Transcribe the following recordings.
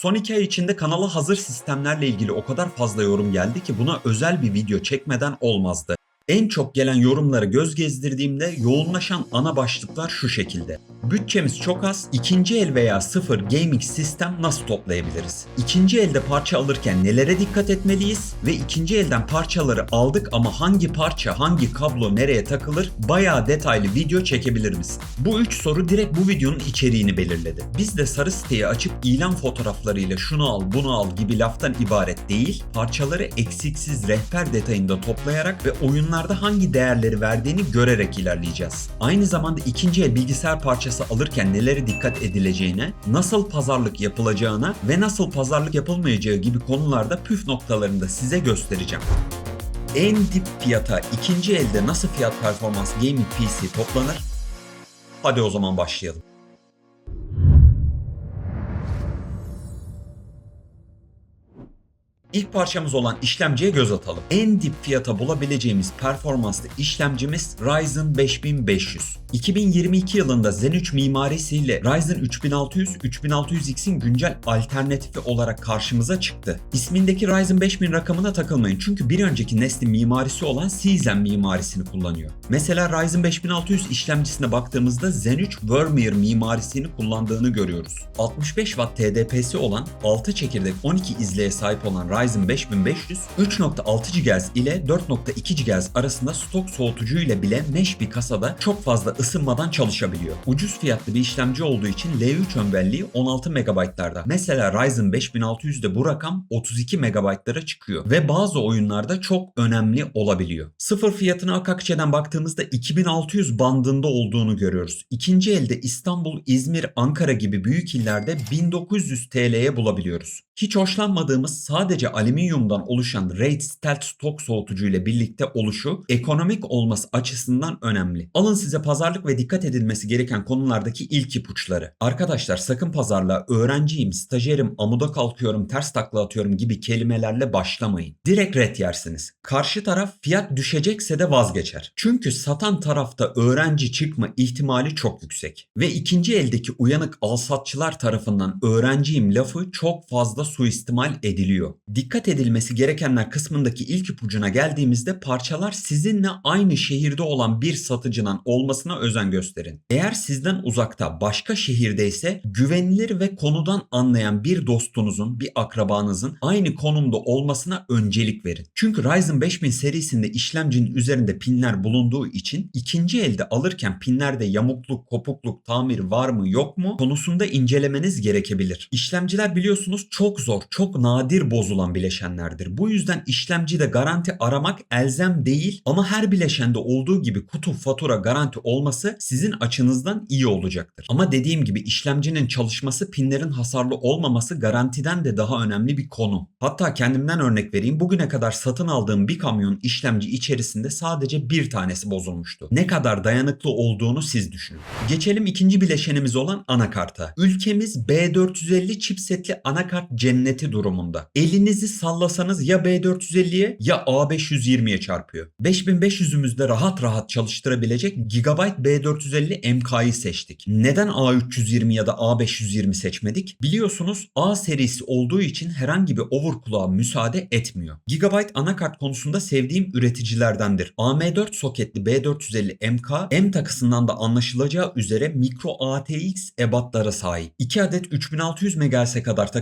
Son iki ay içinde kanala hazır sistemlerle ilgili o kadar fazla yorum geldi ki buna özel bir video çekmeden olmazdı. En çok gelen yorumlara göz gezdirdiğimde yoğunlaşan ana başlıklar şu şekilde. Bütçemiz çok az, ikinci el veya sıfır gaming sistem nasıl toplayabiliriz? İkinci elde parça alırken nelere dikkat etmeliyiz? Ve ikinci elden parçaları aldık ama hangi parça, hangi kablo nereye takılır? Bayağı detaylı video çekebilir misin? Bu üç soru direkt bu videonun içeriğini belirledi. Biz de sarı siteyi açıp ilan fotoğraflarıyla şunu al bunu al gibi laftan ibaret değil, parçaları eksiksiz rehber detayında toplayarak ve oyunlarda hangi değerleri verdiğini görerek ilerleyeceğiz. Aynı zamanda ikinci el bilgisayar parçası alırken nelere dikkat edileceğine, nasıl pazarlık yapılacağına ve nasıl pazarlık yapılmayacağı gibi konularda püf noktalarını da size göstereceğim. En dip fiyata ikinci elde nasıl fiyat performans gaming PC toplanır? Hadi o zaman başlayalım. İlk parçamız olan işlemciye göz atalım. En dip fiyata bulabileceğimiz performanslı işlemcimiz Ryzen 5500. 2022 yılında Zen 3 mimarisiyle Ryzen 3600, 3600X'in güncel alternatifi olarak karşımıza çıktı. İsmindeki Ryzen 5000 rakamına takılmayın çünkü bir önceki neslin mimarisi olan Cizen mimarisini kullanıyor. Mesela Ryzen 5600 işlemcisine baktığımızda Zen 3 Vermeer mimarisini kullandığını görüyoruz. 65 Watt TDP'si olan 6 çekirdek 12 izleye sahip olan Ryzen 5500 3.6 GHz ile 4.2 GHz arasında stok soğutucu ile bile mesh bir kasada çok fazla ısınmadan çalışabiliyor. Ucuz fiyatlı bir işlemci olduğu için L3 ömberliği 16 MB'larda. Mesela Ryzen 5600'de bu rakam 32 MB'lara çıkıyor ve bazı oyunlarda çok önemli olabiliyor. Sıfır fiyatına Akakçe'den baktığımızda 2600 bandında olduğunu görüyoruz. İkinci elde İstanbul, İzmir, Ankara gibi büyük illerde 1900 TL'ye bulabiliyoruz. Hiç hoşlanmadığımız sadece alüminyumdan oluşan RAID Stealth stok soğutucu ile birlikte oluşu ekonomik olması açısından önemli. Alın size pazarlık ve dikkat edilmesi gereken konulardaki ilk ipuçları. Arkadaşlar sakın pazarlığa öğrenciyim, stajyerim, amuda kalkıyorum, ters takla atıyorum gibi kelimelerle başlamayın. Direkt ret yersiniz. Karşı taraf fiyat düşecekse de vazgeçer. Çünkü satan tarafta öğrenci çıkma ihtimali çok yüksek. Ve ikinci eldeki uyanık alsatçılar tarafından öğrenciyim lafı çok fazla suistimal ediliyor. Dikkat edilmesi gerekenler kısmındaki ilk ipucuna geldiğimizde parçalar sizinle aynı şehirde olan bir satıcının olmasına özen gösterin. Eğer sizden uzakta başka şehirdeyse güvenilir ve konudan anlayan bir dostunuzun, bir akrabanızın aynı konumda olmasına öncelik verin. Çünkü Ryzen 5000 serisinde işlemcinin üzerinde pinler bulunduğu için ikinci elde alırken pinlerde yamukluk, kopukluk, tamir var mı yok mu konusunda incelemeniz gerekebilir. İşlemciler biliyorsunuz çok zor, çok nadir bozulan bileşenlerdir. Bu yüzden işlemcide garanti aramak elzem değil ama her bileşende olduğu gibi kutu, fatura, garanti olması sizin açınızdan iyi olacaktır. Ama dediğim gibi işlemcinin çalışması, pinlerin hasarlı olmaması garantiden de daha önemli bir konu. Hatta kendimden örnek vereyim. Bugüne kadar satın aldığım bir kamyon işlemci içerisinde sadece bir tanesi bozulmuştu. Ne kadar dayanıklı olduğunu siz düşünün. Geçelim ikinci bileşenimiz olan anakarta. Ülkemiz B450 chipsetli anakart cenneti durumunda. Elinizi sallasanız ya B450'ye ya A520'ye çarpıyor. 5500'ümüzde rahat rahat çalıştırabilecek Gigabyte B450 MK'yı seçtik. Neden A320 ya da A520 seçmedik? Biliyorsunuz A serisi olduğu için herhangi bir overclock'a müsaade etmiyor. Gigabyte anakart konusunda sevdiğim üreticilerdendir. AM4 soketli B450 MK M takısından da anlaşılacağı üzere mikro ATX ebatlara sahip. 2 adet 3600 MHz'e kadar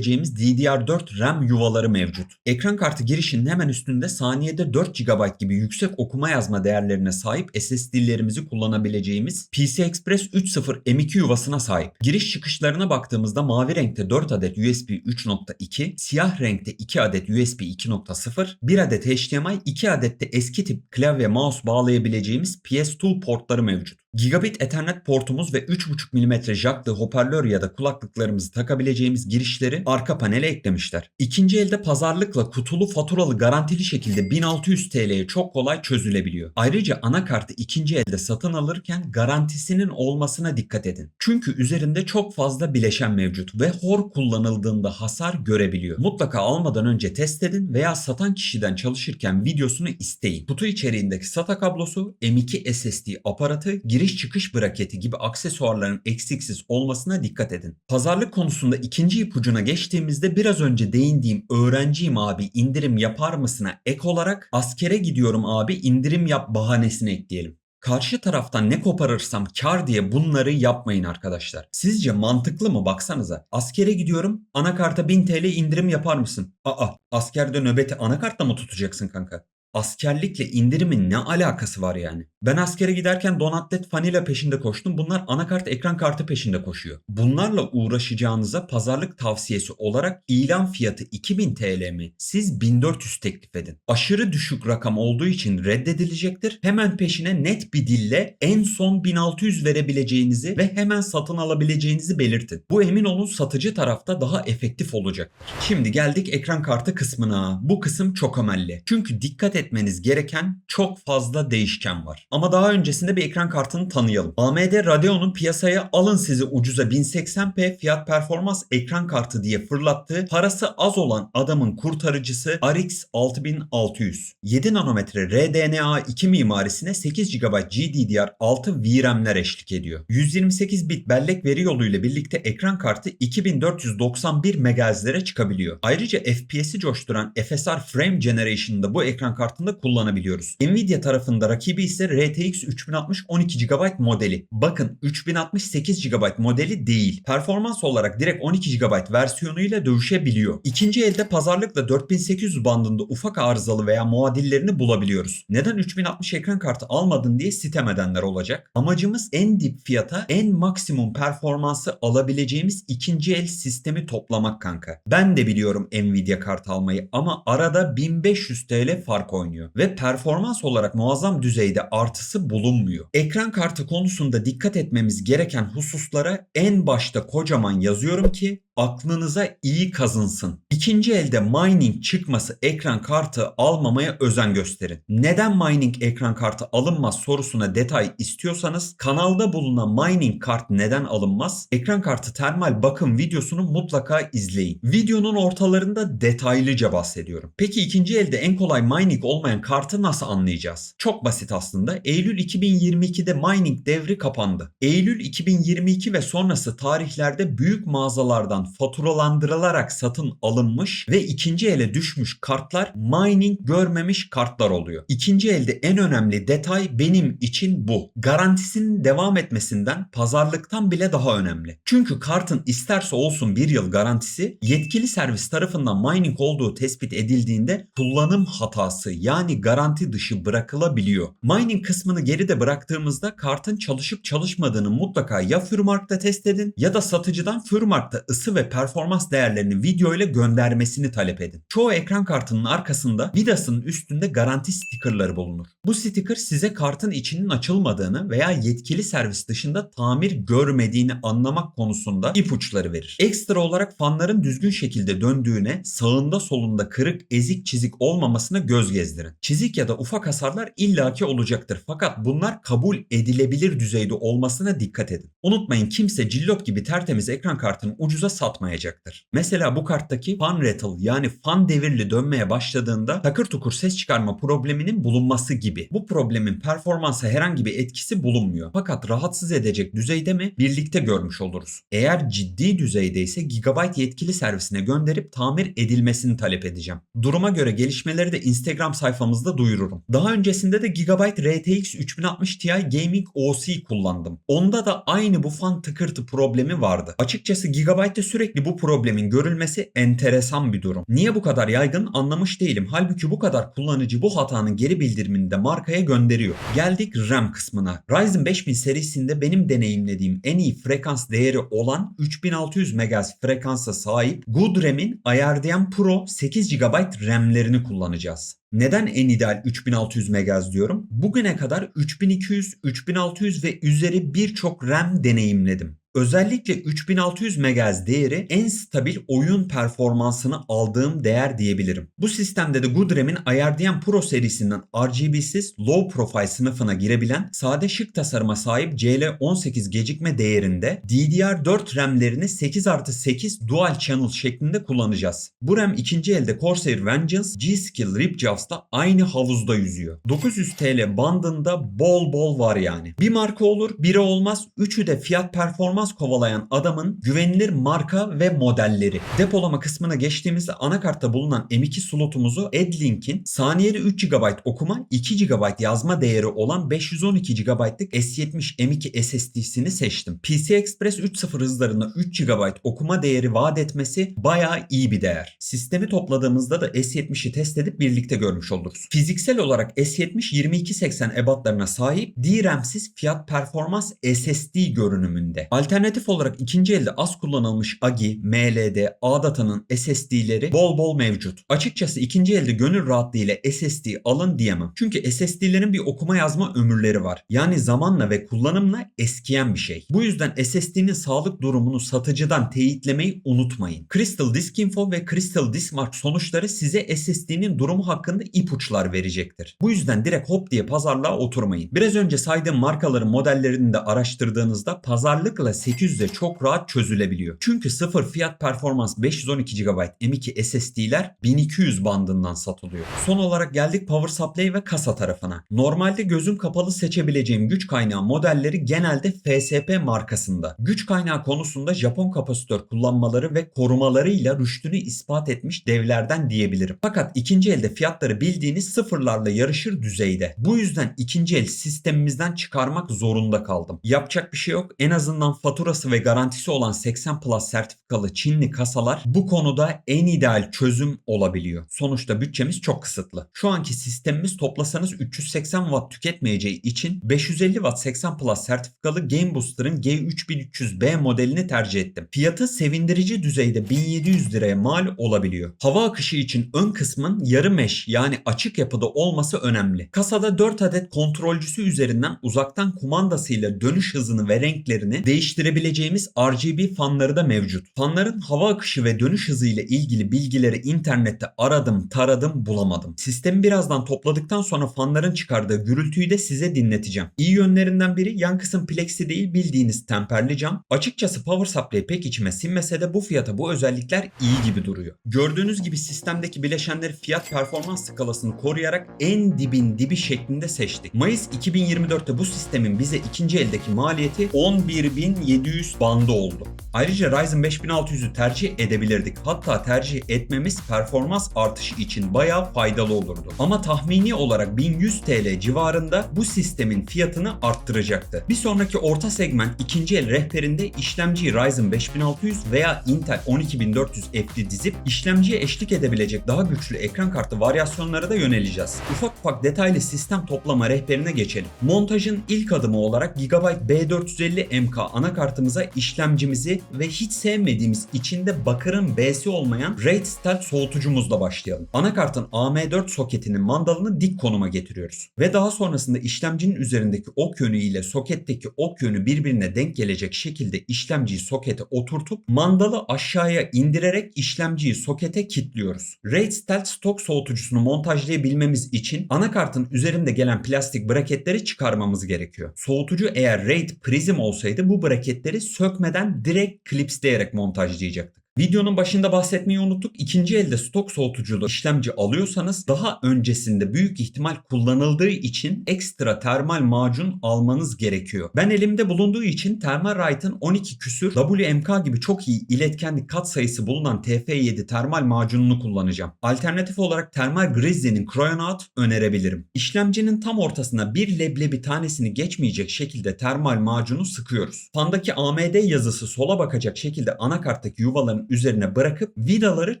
takabileceğimiz DDR4 RAM yuvaları mevcut. Ekran kartı girişinin hemen üstünde saniyede 4 GB gibi yüksek okuma yazma değerlerine sahip SSD'lerimizi kullanabileceğimiz PCI Express 3.0 M2 yuvasına sahip. Giriş çıkışlarına baktığımızda mavi renkte 4 adet USB 3.2, siyah renkte 2 adet USB 2.0, 1 adet HDMI, 2 adet de eski tip klavye mouse bağlayabileceğimiz PS2 portları mevcut. Gigabit Ethernet portumuz ve 3.5 mm jacklı hoparlör ya da kulaklıklarımızı takabileceğimiz girişleri arka panele eklemişler. İkinci elde pazarlıkla kutulu faturalı garantili şekilde 1600 TL'ye çok kolay çözülebiliyor. Ayrıca anakartı ikinci elde satın alırken garantisinin olmasına dikkat edin. Çünkü üzerinde çok fazla bileşen mevcut ve hor kullanıldığında hasar görebiliyor. Mutlaka almadan önce test edin veya satan kişiden çalışırken videosunu isteyin. Kutu içeriğindeki SATA kablosu, M2 SSD aparatı, giriş giriş çıkış braketi gibi aksesuarların eksiksiz olmasına dikkat edin. Pazarlık konusunda ikinci ipucuna geçtiğimizde biraz önce değindiğim öğrenciyim abi indirim yapar mısına ek olarak askere gidiyorum abi indirim yap bahanesini ekleyelim. Karşı taraftan ne koparırsam kar diye bunları yapmayın arkadaşlar. Sizce mantıklı mı baksanıza. Askere gidiyorum anakarta 1000 TL indirim yapar mısın? Aa askerde nöbeti anakartla mı tutacaksın kanka? Askerlikle indirimin ne alakası var yani? Ben askere giderken Donatlet Fanila peşinde koştum. Bunlar anakart ekran kartı peşinde koşuyor. Bunlarla uğraşacağınıza pazarlık tavsiyesi olarak ilan fiyatı 2000 TL mi? Siz 1400 teklif edin. Aşırı düşük rakam olduğu için reddedilecektir. Hemen peşine net bir dille en son 1600 verebileceğinizi ve hemen satın alabileceğinizi belirtin. Bu emin olun satıcı tarafta daha efektif olacak. Şimdi geldik ekran kartı kısmına. Bu kısım çok önemli. Çünkü dikkat etmeniz gereken çok fazla değişken var. Ama daha öncesinde bir ekran kartını tanıyalım. AMD Radeon'un piyasaya alın sizi ucuza 1080p fiyat performans ekran kartı diye fırlattığı parası az olan adamın kurtarıcısı RX 6600. 7 nanometre RDNA 2 mimarisine 8 GB GDDR6 VRAM'ler eşlik ediyor. 128 bit bellek veri yoluyla birlikte ekran kartı 2491 MHz'lere çıkabiliyor. Ayrıca FPS'i coşturan FSR Frame Generation'da bu ekran kartında kullanabiliyoruz. Nvidia tarafında rakibi ise RTX 3060 12 GB modeli. Bakın 3060 8 GB modeli değil. Performans olarak direkt 12 GB versiyonuyla dövüşebiliyor. İkinci elde pazarlıkla 4800 bandında ufak arızalı veya muadillerini bulabiliyoruz. Neden 3060 ekran kartı almadın diye sitem edenler olacak. Amacımız en dip fiyata en maksimum performansı alabileceğimiz ikinci el sistemi toplamak kanka. Ben de biliyorum Nvidia kart almayı ama arada 1500 TL fark oynuyor. Ve performans olarak muazzam düzeyde artısı bulunmuyor. Ekran kartı konusunda dikkat etmemiz gereken hususlara en başta kocaman yazıyorum ki aklınıza iyi kazınsın. İkinci elde mining çıkması ekran kartı almamaya özen gösterin. Neden mining ekran kartı alınmaz sorusuna detay istiyorsanız kanalda bulunan mining kart neden alınmaz? Ekran kartı termal bakım videosunu mutlaka izleyin. Videonun ortalarında detaylıca bahsediyorum. Peki ikinci elde en kolay mining olmayan kartı nasıl anlayacağız? Çok basit aslında. Eylül 2022'de mining devri kapandı. Eylül 2022 ve sonrası tarihlerde büyük mağazalardan faturalandırılarak satın alınmış ve ikinci ele düşmüş kartlar mining görmemiş kartlar oluyor. İkinci elde en önemli detay benim için bu. Garantisinin devam etmesinden pazarlıktan bile daha önemli. Çünkü kartın isterse olsun bir yıl garantisi yetkili servis tarafından mining olduğu tespit edildiğinde kullanım hatası yani garanti dışı bırakılabiliyor. Mining kısmını geride bıraktığımızda kartın çalışıp çalışmadığını mutlaka ya Furmark'ta test edin ya da satıcıdan Furmark'ta ısı ve performans değerlerini video ile göndermesini talep edin. Çoğu ekran kartının arkasında vidasının üstünde garanti stikerleri bulunur. Bu sticker size kartın içinin açılmadığını veya yetkili servis dışında tamir görmediğini anlamak konusunda ipuçları verir. Ekstra olarak fanların düzgün şekilde döndüğüne, sağında solunda kırık, ezik, çizik olmamasına göz gezdirin. Çizik ya da ufak hasarlar illaki olacaktır fakat bunlar kabul edilebilir düzeyde olmasına dikkat edin. Unutmayın kimse cillop gibi tertemiz ekran kartını ucuza satmayacaktır. Mesela bu karttaki fan rattle yani fan devirli dönmeye başladığında takır tukur ses çıkarma probleminin bulunması gibi. Bu problemin performansa herhangi bir etkisi bulunmuyor. Fakat rahatsız edecek düzeyde mi birlikte görmüş oluruz. Eğer ciddi düzeyde ise Gigabyte yetkili servisine gönderip tamir edilmesini talep edeceğim. Duruma göre gelişmeleri de Instagram sayfamızda duyururum. Daha öncesinde de Gigabyte RTX 3060 Ti Gaming OC kullandım. Onda da aynı bu fan tıkırtı problemi vardı. Açıkçası Gigabyte'de sürekli bu problemin görülmesi enteresan bir durum. Niye bu kadar yaygın anlamış değilim. Halbuki bu kadar kullanıcı bu hatanın geri bildirimini de markaya gönderiyor. Geldik RAM kısmına. Ryzen 5000 serisinde benim deneyimlediğim en iyi frekans değeri olan 3600 MHz frekansa sahip Good RAM'in IRDM Pro 8 GB RAM'lerini kullanacağız. Neden en ideal 3600 MHz diyorum? Bugüne kadar 3200, 3600 ve üzeri birçok RAM deneyimledim. Özellikle 3600 MHz değeri en stabil oyun performansını aldığım değer diyebilirim. Bu sistemde de Goodram'in IRDM Pro serisinden RGB'siz low profile sınıfına girebilen sade şık tasarıma sahip CL18 gecikme değerinde DDR4 RAM'lerini 8 artı 8 dual channel şeklinde kullanacağız. Bu RAM ikinci elde Corsair Vengeance, G-Skill Ripjaw cihazla aynı havuzda yüzüyor. 900 TL bandında bol bol var yani. Bir marka olur, biri olmaz. Üçü de fiyat performans kovalayan adamın güvenilir marka ve modelleri. Depolama kısmına geçtiğimizde anakartta bulunan M2 slotumuzu Adlink'in saniyede 3 GB okuma, 2 GB yazma değeri olan 512 GB'lık S70 M2 SSD'sini seçtim. PC Express 3.0 hızlarında 3 GB okuma değeri vaat etmesi bayağı iyi bir değer. Sistemi topladığımızda da S70'i test edip birlikte görmüş oluruz. Fiziksel olarak S70 2280 ebatlarına sahip DRAM'siz fiyat performans SSD görünümünde. Alternatif olarak ikinci elde az kullanılmış AGI, MLD, ADATA'nın SSD'leri bol bol mevcut. Açıkçası ikinci elde gönül rahatlığıyla SSD alın diyemem. Çünkü SSD'lerin bir okuma yazma ömürleri var. Yani zamanla ve kullanımla eskiyen bir şey. Bu yüzden SSD'nin sağlık durumunu satıcıdan teyitlemeyi unutmayın. Crystal Disk Info ve Crystal Disk Mark sonuçları size SSD'nin durumu hakkında ipuçlar verecektir. Bu yüzden direkt hop diye pazarlığa oturmayın. Biraz önce saydığım markaların modellerini de araştırdığınızda pazarlıkla 800'e çok rahat çözülebiliyor. Çünkü sıfır fiyat performans 512 GB M2 SSD'ler 1200 bandından satılıyor. Son olarak geldik Power Supply ve kasa tarafına. Normalde gözüm kapalı seçebileceğim güç kaynağı modelleri genelde FSP markasında. Güç kaynağı konusunda Japon kapasitör kullanmaları ve korumalarıyla rüştünü ispat etmiş devlerden diyebilirim. Fakat ikinci elde fiyatları bildiğiniz sıfırlarla yarışır düzeyde. Bu yüzden ikinci el sistemimizden çıkarmak zorunda kaldım. Yapacak bir şey yok. En azından faturası ve garantisi olan 80 Plus sertifikalı Çinli kasalar bu konuda en ideal çözüm olabiliyor. Sonuçta bütçemiz çok kısıtlı. Şu anki sistemimiz toplasanız 380 Watt tüketmeyeceği için 550 Watt 80 Plus sertifikalı Game Booster'ın G3300B modelini tercih ettim. Fiyatı sevindirici düzeyde 1700 liraya mal olabiliyor. Hava akışı için ön kısmın yarı mesh yani açık yapıda olması önemli. Kasada 4 adet kontrolcüsü üzerinden uzaktan kumandasıyla dönüş hızını ve renklerini değiştirebileceğimiz RGB fanları da mevcut. Fanların hava akışı ve dönüş hızı ile ilgili bilgileri internette aradım, taradım, bulamadım. Sistemi birazdan topladıktan sonra fanların çıkardığı gürültüyü de size dinleteceğim. İyi yönlerinden biri yan kısım plexi değil bildiğiniz temperli cam. Açıkçası Power Supply pek içime sinmese de bu fiyata bu özellikler iyi gibi duruyor. Gördüğünüz gibi sistemdeki bileşenleri fiyat performans skalasını koruyarak en dibin dibi şeklinde seçtik. Mayıs 2024'te bu sistemin bize ikinci eldeki maliyeti 11.700 bandı oldu. Ayrıca Ryzen 5600'ü tercih edebilirdik. Hatta tercih etmemiz performans artışı için bayağı faydalı olurdu. Ama tahmini olarak 1100 TL civarında bu sistemin fiyatını arttıracaktı. Bir sonraki orta segment ikinci el rehberinde işlemciyi Ryzen 5600 veya Intel 12400 F'li dizip işlemciye eşlik edebilecek daha güçlü ekran kartı varyasyonlara da yöneleceğiz. Ufak ufak detaylı sistem toplama rehberine geçelim. Montajın ilk adımı olarak Gigabyte B450MK anakartımıza işlemcimizi ve hiç sevmediğimiz içinde bakırın B'si olmayan RAID Stealth soğutucumuzla başlayalım. Anakartın AM4 soketinin mandalını dik konuma getiriyoruz. Ve daha sonrasında işlemcinin üzerindeki ok yönü ile soketteki ok yönü birbirine denk gelecek şekilde işlemciyi sokete oturtup mandalı aşağıya indirerek işlemciyi sokete kilitliyoruz. RAID Stealth stok soğutucusunu montajlayabilmemiz için anakartın üzerinde gelen plastik braketleri çıkarmamız gerekiyor. Soğutucu eğer RAID Prism olsaydı bu braketleri sökmeden direkt klipsleyerek montajlayacaktık. Videonun başında bahsetmeyi unuttuk. İkinci elde stok soğutuculu işlemci alıyorsanız daha öncesinde büyük ihtimal kullanıldığı için ekstra termal macun almanız gerekiyor. Ben elimde bulunduğu için Thermalright'ın 12 küsür WMK gibi çok iyi iletkenlik kat sayısı bulunan TF7 termal macununu kullanacağım. Alternatif olarak Thermal Grizzly'nin Chronout önerebilirim. İşlemcinin tam ortasına bir leblebi tanesini geçmeyecek şekilde termal macunu sıkıyoruz. Fandaki AMD yazısı sola bakacak şekilde anakarttaki yuvaların üzerine bırakıp vidaları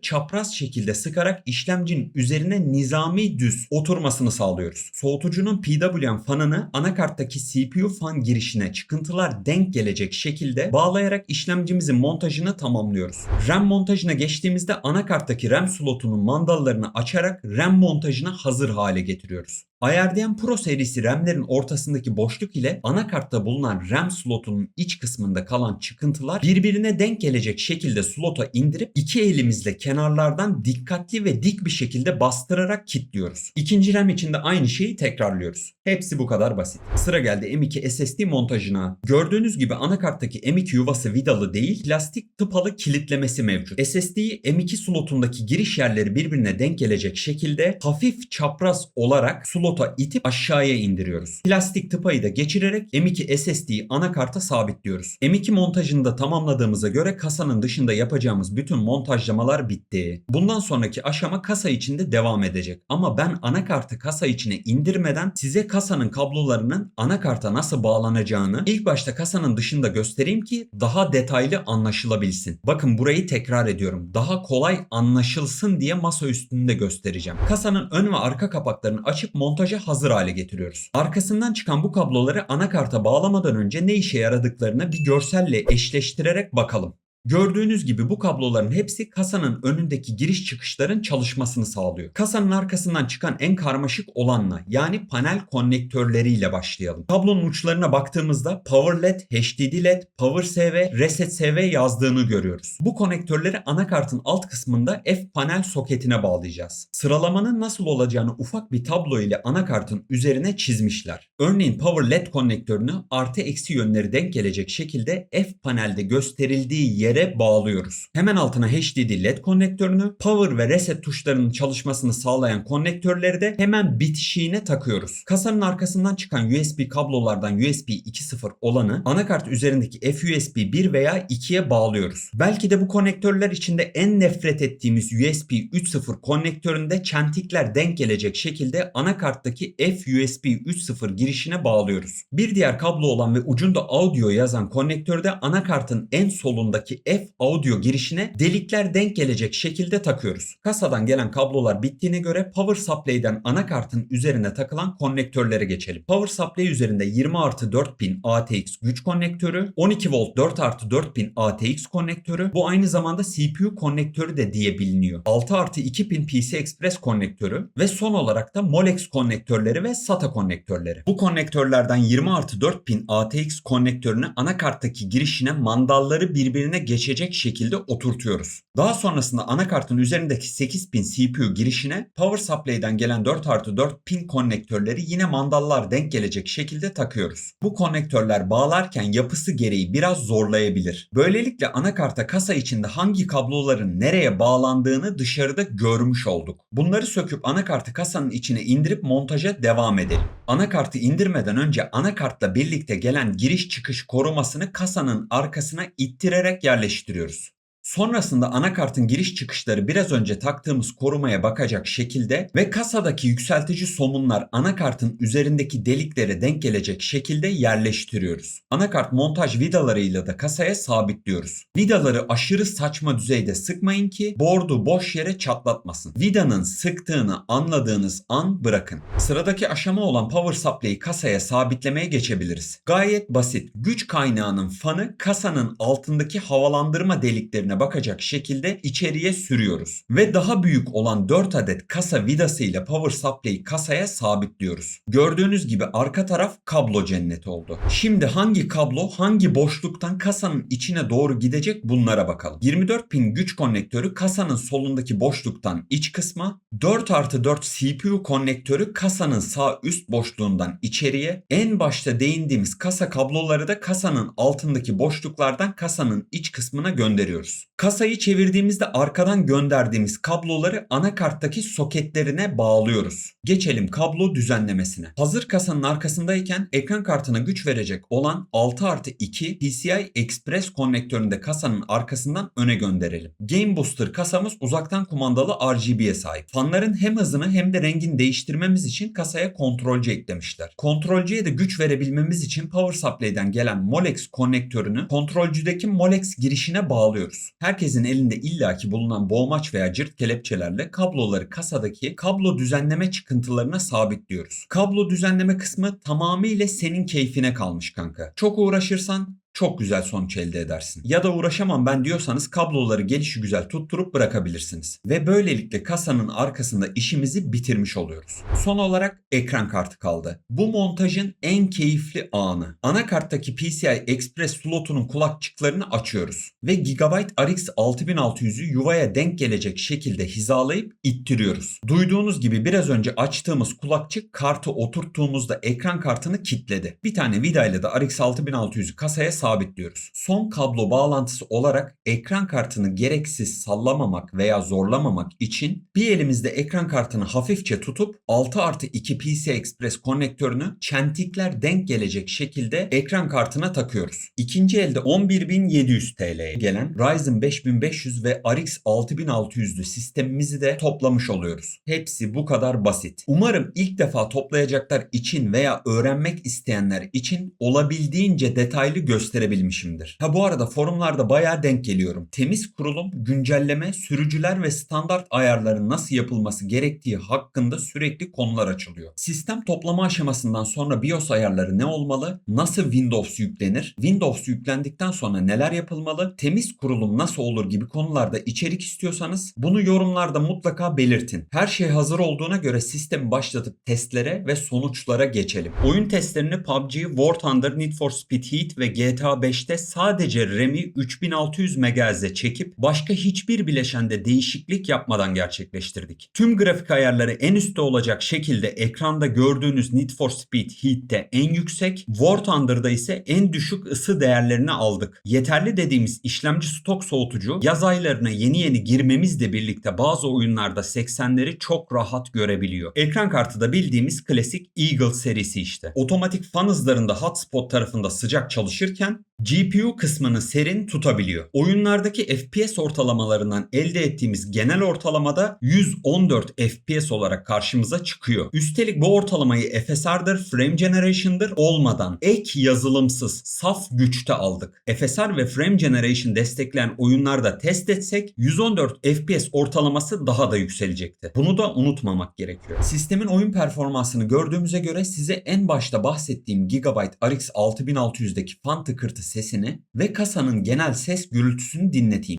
çapraz şekilde sıkarak işlemcinin üzerine nizami düz oturmasını sağlıyoruz. Soğutucunun PWM fanını anakarttaki CPU fan girişine çıkıntılar denk gelecek şekilde bağlayarak işlemcimizin montajını tamamlıyoruz. RAM montajına geçtiğimizde anakarttaki RAM slotunun mandallarını açarak RAM montajına hazır hale getiriyoruz. IRDM Pro serisi RAM'lerin ortasındaki boşluk ile anakartta bulunan RAM slotunun iç kısmında kalan çıkıntılar birbirine denk gelecek şekilde slota indirip iki elimizle kenarlardan dikkatli ve dik bir şekilde bastırarak kilitliyoruz. İkinci RAM için de aynı şeyi tekrarlıyoruz. Hepsi bu kadar basit. Sıra geldi M2 SSD montajına. Gördüğünüz gibi anakarttaki M2 yuvası vidalı değil, plastik tıpalı kilitlemesi mevcut. SSD'yi M2 slotundaki giriş yerleri birbirine denk gelecek şekilde hafif çapraz olarak slota itip aşağıya indiriyoruz. Plastik tıpayı da geçirerek M2 SSD'yi anakarta sabitliyoruz. M2 montajını da tamamladığımıza göre kasanın dışında yapacağımız bütün montajlamalar bitti. Bundan sonraki aşama kasa içinde devam edecek. Ama ben anakartı kasa içine indirmeden size kasanın kablolarının anakarta nasıl bağlanacağını ilk başta kasanın dışında göstereyim ki daha detaylı anlaşılabilsin. Bakın burayı tekrar ediyorum. Daha kolay anlaşılsın diye masa üstünde göstereceğim. Kasanın ön ve arka kapaklarını açıp montaja hazır hale getiriyoruz. Arkasından çıkan bu kabloları anakarta bağlamadan önce ne işe yaradıklarını bir görselle eşleştirerek bakalım. Gördüğünüz gibi bu kabloların hepsi kasanın önündeki giriş çıkışların çalışmasını sağlıyor. Kasanın arkasından çıkan en karmaşık olanla yani panel konnektörleriyle başlayalım. Kablonun uçlarına baktığımızda Power LED, HDD LED, Power SV, Reset SV yazdığını görüyoruz. Bu konnektörleri anakartın alt kısmında F panel soketine bağlayacağız. Sıralamanın nasıl olacağını ufak bir tablo ile anakartın üzerine çizmişler. Örneğin Power LED konnektörünü artı eksi yönleri denk gelecek şekilde F panelde gösterildiği yere bağlıyoruz. Hemen altına HDD LED konnektörünü, Power ve Reset tuşlarının çalışmasını sağlayan konnektörleri de hemen bitişiğine takıyoruz. Kasanın arkasından çıkan USB kablolardan USB 2.0 olanı anakart üzerindeki FUSB 1 veya 2'ye bağlıyoruz. Belki de bu konnektörler içinde en nefret ettiğimiz USB 3.0 konnektöründe çentikler denk gelecek şekilde anakarttaki FUSB 3.0 girişine bağlıyoruz. Bir diğer kablo olan ve ucunda audio yazan konnektörde anakartın en solundaki F audio girişine delikler denk gelecek şekilde takıyoruz. Kasadan gelen kablolar bittiğine göre Power Supply'den anakartın üzerine takılan konnektörlere geçelim. Power Supply üzerinde 20 artı 4 pin ATX güç konnektörü, 12 volt 4 artı 4 pin ATX konnektörü, bu aynı zamanda CPU konnektörü de diye biliniyor. 6 artı 2 pin PC Express konnektörü ve son olarak da Molex konnektörleri ve SATA konnektörleri. Bu konnektörlerden 20 artı 4 pin ATX konnektörünü anakarttaki girişine mandalları birbirine geçecek şekilde oturtuyoruz. Daha sonrasında anakartın üzerindeki 8 pin CPU girişine Power Supply'den gelen 4 artı 4 pin konnektörleri yine mandallar denk gelecek şekilde takıyoruz. Bu konnektörler bağlarken yapısı gereği biraz zorlayabilir. Böylelikle anakarta kasa içinde hangi kabloların nereye bağlandığını dışarıda görmüş olduk. Bunları söküp anakartı kasanın içine indirip montaja devam edelim. Anakartı indirmeden önce anakartla birlikte gelen giriş çıkış korumasını kasanın arkasına ittirerek yerleştiriyoruz. Sonrasında anakartın giriş çıkışları biraz önce taktığımız korumaya bakacak şekilde ve kasadaki yükseltici somunlar anakartın üzerindeki deliklere denk gelecek şekilde yerleştiriyoruz. Anakart montaj vidalarıyla da kasaya sabitliyoruz. Vidaları aşırı saçma düzeyde sıkmayın ki bordu boş yere çatlatmasın. Vidanın sıktığını anladığınız an bırakın. Sıradaki aşama olan power supply'yi kasaya sabitlemeye geçebiliriz. Gayet basit. Güç kaynağının fanı kasanın altındaki havalandırma deliklerine bakacak şekilde içeriye sürüyoruz. Ve daha büyük olan 4 adet kasa vidası ile power supply'yi kasaya sabitliyoruz. Gördüğünüz gibi arka taraf kablo cenneti oldu. Şimdi hangi kablo hangi boşluktan kasanın içine doğru gidecek bunlara bakalım. 24 pin güç konnektörü kasanın solundaki boşluktan iç kısma, 4 artı 4 CPU konnektörü kasanın sağ üst boşluğundan içeriye, en başta değindiğimiz kasa kabloları da kasanın altındaki boşluklardan kasanın iç kısmına gönderiyoruz. Kasayı çevirdiğimizde arkadan gönderdiğimiz kabloları anakarttaki soketlerine bağlıyoruz. Geçelim kablo düzenlemesine. Hazır kasanın arkasındayken ekran kartına güç verecek olan 6 artı 2 PCI Express konnektöründe kasanın arkasından öne gönderelim. Game Booster kasamız uzaktan kumandalı RGB'ye sahip. Fanların hem hızını hem de rengini değiştirmemiz için kasaya kontrolcü eklemişler. Kontrolcüye de güç verebilmemiz için Power Supply'den gelen Molex konnektörünü kontrolcüdeki Molex girişine bağlıyoruz. Herkesin elinde illaki bulunan boğmaç veya cırt kelepçelerle kabloları kasadaki kablo düzenleme çıkıntılarına sabitliyoruz. Kablo düzenleme kısmı tamamıyla senin keyfine kalmış kanka. Çok uğraşırsan çok güzel sonuç elde edersin. Ya da uğraşamam ben diyorsanız kabloları gelişi güzel tutturup bırakabilirsiniz. Ve böylelikle kasanın arkasında işimizi bitirmiş oluyoruz. Son olarak ekran kartı kaldı. Bu montajın en keyifli anı. Anakarttaki PCI Express slotunun kulakçıklarını açıyoruz ve Gigabyte RX 6600'ü yuvaya denk gelecek şekilde hizalayıp ittiriyoruz. Duyduğunuz gibi biraz önce açtığımız kulakçık kartı oturttuğumuzda ekran kartını kilitledi. Bir tane vidayla da RX 6600'ü kasaya sabitliyoruz. Son kablo bağlantısı olarak ekran kartını gereksiz sallamamak veya zorlamamak için bir elimizde ekran kartını hafifçe tutup 6 artı 2 PCI Express konnektörünü çentikler denk gelecek şekilde ekran kartına takıyoruz. İkinci elde 11.700 TL'ye gelen Ryzen 5500 ve RX 6600'lü sistemimizi de toplamış oluyoruz. Hepsi bu kadar basit. Umarım ilk defa toplayacaklar için veya öğrenmek isteyenler için olabildiğince detaylı gösterebilmişimdir. Ha bu arada forumlarda bayağı denk geliyorum. Temiz kurulum, güncelleme, sürücüler ve standart ayarların nasıl yapılması gerektiği hakkında sürekli konular açılıyor. Sistem toplama aşamasından sonra BIOS ayarları ne olmalı? Nasıl Windows yüklenir? Windows yüklendikten sonra neler yapılmalı? Temiz kurulum nasıl olur gibi konularda içerik istiyorsanız bunu yorumlarda mutlaka belirtin. Her şey hazır olduğuna göre sistemi başlatıp testlere ve sonuçlara geçelim. Oyun testlerini PUBG, War Thunder, Need for Speed Heat ve GTA 5'te sadece RAM'i 3600 MHz'e çekip başka hiçbir bileşende değişiklik yapmadan gerçekleştirdik. Tüm grafik ayarları en üstte olacak şekilde ekranda gördüğünüz Need for Speed Heat'te en yüksek, War Thunder'da ise en düşük ısı değerlerini aldık. Yeterli dediğimiz işlemci stok soğutucu yaz aylarına yeni yeni girmemizle birlikte bazı oyunlarda 80'leri çok rahat görebiliyor. Ekran kartı da bildiğimiz klasik Eagle serisi işte. Otomatik fan hızlarında hotspot tarafında sıcak çalışırken can GPU kısmını serin tutabiliyor. Oyunlardaki FPS ortalamalarından elde ettiğimiz genel ortalamada 114 FPS olarak karşımıza çıkıyor. Üstelik bu ortalamayı FSR'dır, Frame Generation'dır olmadan ek yazılımsız saf güçte aldık. FSR ve Frame Generation destekleyen oyunlarda test etsek 114 FPS ortalaması daha da yükselecekti. Bunu da unutmamak gerekiyor. Sistemin oyun performansını gördüğümüze göre size en başta bahsettiğim Gigabyte RX 6600'deki fan tıkırtı sesini ve kasanın genel ses gürültüsünü dinleteyim.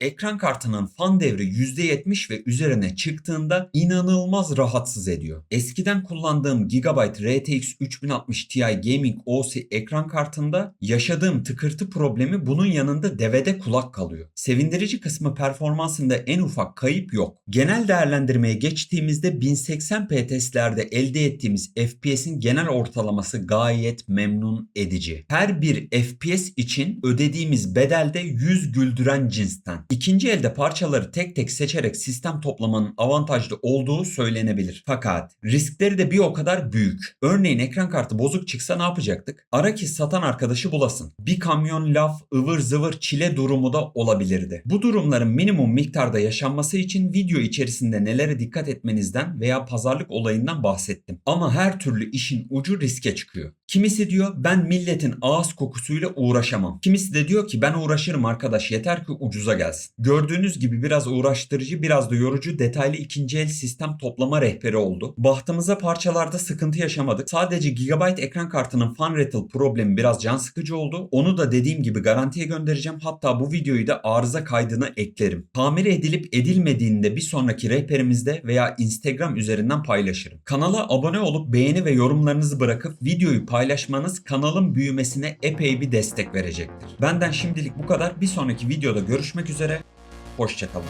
Ekran kartının fan devri %70 ve üzerine çıktığında inanılmaz rahatsız ediyor. Eskiden kullandığım Gigabyte RTX 3060 Ti Gaming OC ekran kartında yaşadığım tıkırtı problemi bunun yanında devede kulak kalıyor. Sevindirici kısmı performansında en ufak kayıp yok. Genel değerlendirmeye geçtiğimizde 1080p testlerde elde ettiğimiz FPS'in genel ortalaması gayet memnun edici. Her bir FPS için ödediğimiz bedelde yüz güldüren cinsten. İkinci elde parçaları tek tek seçerek sistem toplamanın avantajlı olduğu söylenebilir. Fakat riskleri de bir o kadar büyük. Örneğin ekran kartı bozuk çıksa ne yapacaktık? Ara ki satan arkadaşı bulasın. Bir kamyon laf, ıvır zıvır çile durumu da olabilirdi. Bu durumların minimum miktarda yaşanması için video içerisinde nelere dikkat etmenizden veya pazarlık olayından bahsettim. Ama her türlü işin ucu riske çıkıyor. Kimisi diyor ben milletin ağız kokusuyla uğraşamam. Kimisi de diyor ki ben uğraşırım arkadaş yeter ki ucuza gelsin. Gördüğünüz gibi biraz uğraştırıcı biraz da yorucu detaylı ikinci el sistem toplama rehberi oldu. Bahtımıza parçalarda sıkıntı yaşamadık. Sadece Gigabyte ekran kartının fan rattle problemi biraz can sıkıcı oldu. Onu da dediğim gibi garantiye göndereceğim. Hatta bu videoyu da arıza kaydına eklerim. Tamir edilip edilmediğinde bir sonraki rehberimizde veya Instagram üzerinden paylaşırım. Kanala abone olup beğeni ve yorumlarınızı bırakıp videoyu paylaşmanız kanalın büyümesine epey bir destek verecektir. Benden şimdilik bu kadar. Bir sonraki videoda görüşmek üzere. Hoşçakalın.